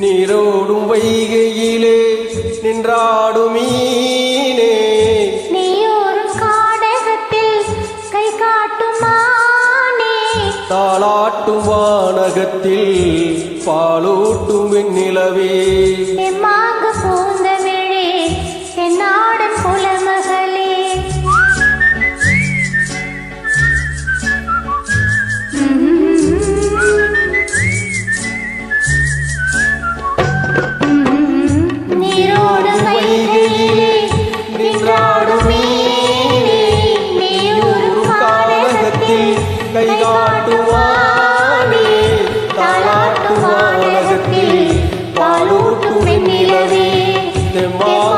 நீரோடும் வைகையிலே நின்றாடும் மீனே. நீயோரும் காடகத்தில் கை காட்டும் மானே தாளாட்டும் வானகத்தில் பாலூட்டும் எம்மாங்கு பூந்தமிழே Fatima.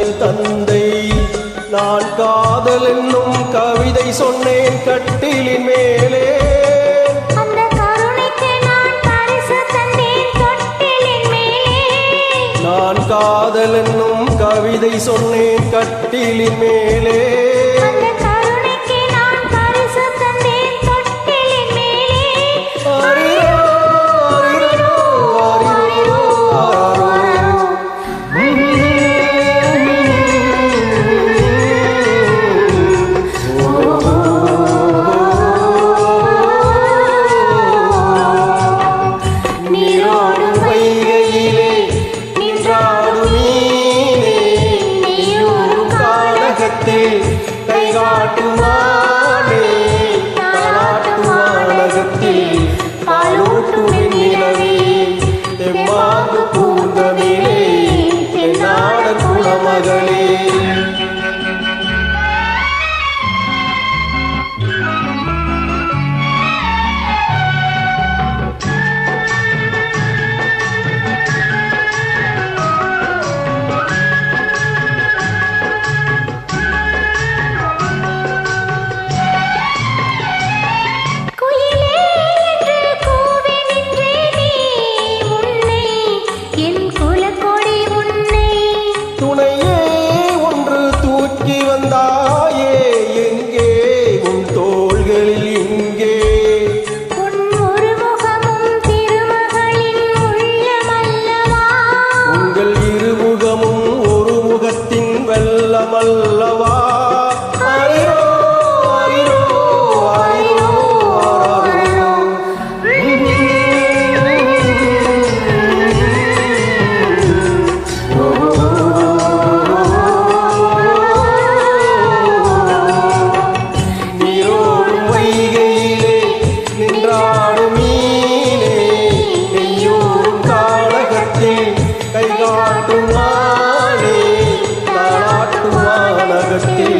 மலலையின் தந்தை நான் காதல் என்னும் கவிதை சொன்னேன் கட்டிலின் மேலே. நான் காதல் என்னும் கவிதை சொன்னேன் கட்டிலின் மேலே. 大爷。Agasti.